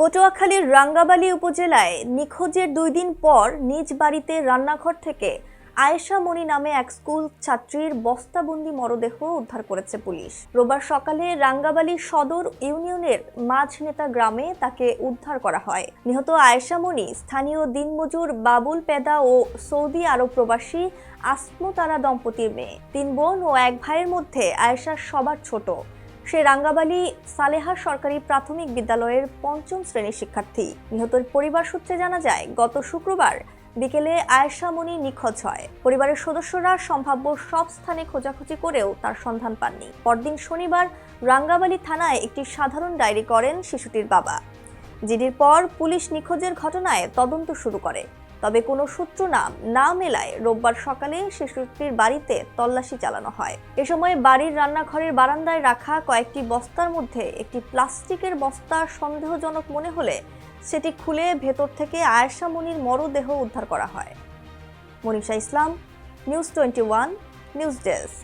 পটুয়াখালীর রাঙ্গাবালী উপজেলায় নিখোঁজের দুই দিন পর নিজ বাড়িতে রান্নাঘর থেকে আয়েশা মণি নামে এক স্কুল ছাত্রীর বস্তাবন্দি মরদেহ উদ্ধার করেছে পুলিশ। রোববার সকালে রাঙ্গাবালী সদর ইউনিয়নের মাঝনেতা গ্রামে তাকে উদ্ধার করা হয়। নিহত আয়েশা মণি স্থানীয় দিনমজুর বাবুল পেদা ও সৌদি আরব প্রবাসী আসমতারা দম্পতির মেয়ে। তিন বোন ও এক ভাইয়ের মধ্যে আয়েশা সবার ছোট। সে রাঙ্গাবালী সালেহা সরকারি প্রাথমিক বিদ্যালয়ের পঞ্চম শ্রেণির শিক্ষার্থী। নিহতের পরিবার সূত্রে জানা যায়, গত শুক্রবার বিকেলে আয়েশা মনি নিখোঁজ হয়। পরিবারের সদস্যরা সম্ভাব্য সব স্থানে খোঁজাখুঁজি করেও তার সন্ধান পাননি। পরদিন শনিবার রাঙ্গাবালী থানায় একটি সাধারণ ডায়েরি করেন শিশুটির বাবা। জিডির পর পুলিশ নিখোঁজের ঘটনায় তদন্ত শুরু করে। তবে কোনো সূত্র নাম না মেলায় রোববার সকালে শিশুটির বাড়িতে তল্লাশি চালানো হয়। এ সময় বাড়ির রান্নাঘরের বারান্দায় রাখা কয়েকটি বস্তার মধ্যে একটি প্লাস্টিকের বস্তা সন্দেহজনক মনে হলে সেটি খুলে ভেতর থেকে আয়েশা মনির মরদেহ উদ্ধার করা হয়। Manisha Islam, news twenty one, news desk.